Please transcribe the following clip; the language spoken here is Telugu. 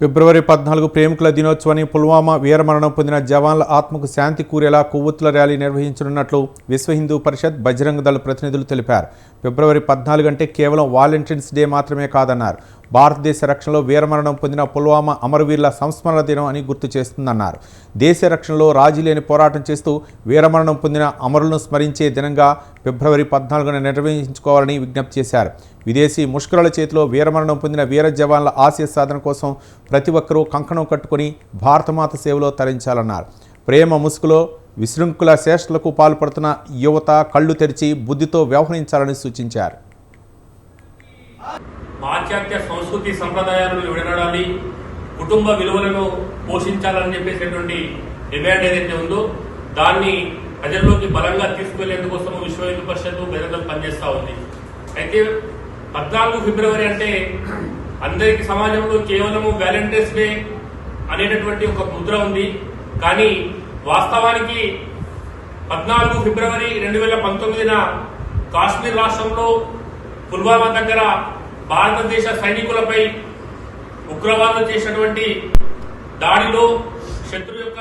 ఫిబ్రవరి పద్నాలుగు ప్రేమికుల దినోత్సవాన్ని పుల్వామా వీరమరణం పొందిన జవాన్ల ఆత్మకు శాంతి కూరేలా కొవ్వొత్తుల ర్యాలీ నిర్వహించనున్నట్లు విశ్వ హిందూ పరిషత్ బజరంగ దళ ప్రతినిధులు తెలిపారు. ఫిబ్రవరి పద్నాలుగు అంటే కేవలం వాలంటీర్స్ డే మాత్రమే కాదన్నారు. భారతదేశ రక్షణలో వీరమరణం పొందిన పుల్వామా అమరవీరుల సంస్మరణ దినం అని గుర్తు చేస్తుందన్నారు. దేశ రక్షణలో రాజీ లేని పోరాటం చేస్తూ వీరమరణం పొందిన అమరులను స్మరించే దినంగా ఫిబ్రవరి పద్నాలుగున నిర్వహించుకోవాలని విజ్ఞప్తి చేశారు. విదేశీ ముష్కరుల చేతిలో వీరమరణం పొందిన వీర జవాన్ల ఆశయ సాధన కోసం ప్రతి ఒక్కరూ కంకణం కట్టుకుని భారతమాత సేవలో తరించాలన్నారు. ప్రేమ ముసుగులో విశృంఖల చేష్టలకు పాల్పడుతున్న యువత కళ్ళు తెరిచి బుద్ధితో వ్యవహరించాలని సూచించారు. పాశ్చాత్య సంస్కృతి సంప్రదాయాలను విడనాడాలి కుటుంబ విలువలను పోషించాలని చెప్పేసేటువంటి డిమాండ్ ఏదైతే ఉందో దాన్ని ప్రజల్లోకి బలంగా తీసుకువెళ్ళేందుకోసం విశ్వ హిందూ పరిషత్ బెదకలు పనిచేస్తూ ఉంది. అయితే పద్నాలుగు ఫిబ్రవరి అంటే అందరికి సమాజంలో కేవలము వ్యాలంటైన్స్ డే అనేటటువంటి ఒక ముద్ర ఉంది. కానీ వాస్తవానికి పద్నాలుగు ఫిబ్రవరి రెండు వేల పంతొమ్మిదిన కాశ్మీర్ రాష్ట్రంలో పుల్వామా దగ్గర భారతదేశ సైనికులపై ఉగ్రవాదులు చేసినటువంటి దాడిలో శత్రు యొక్క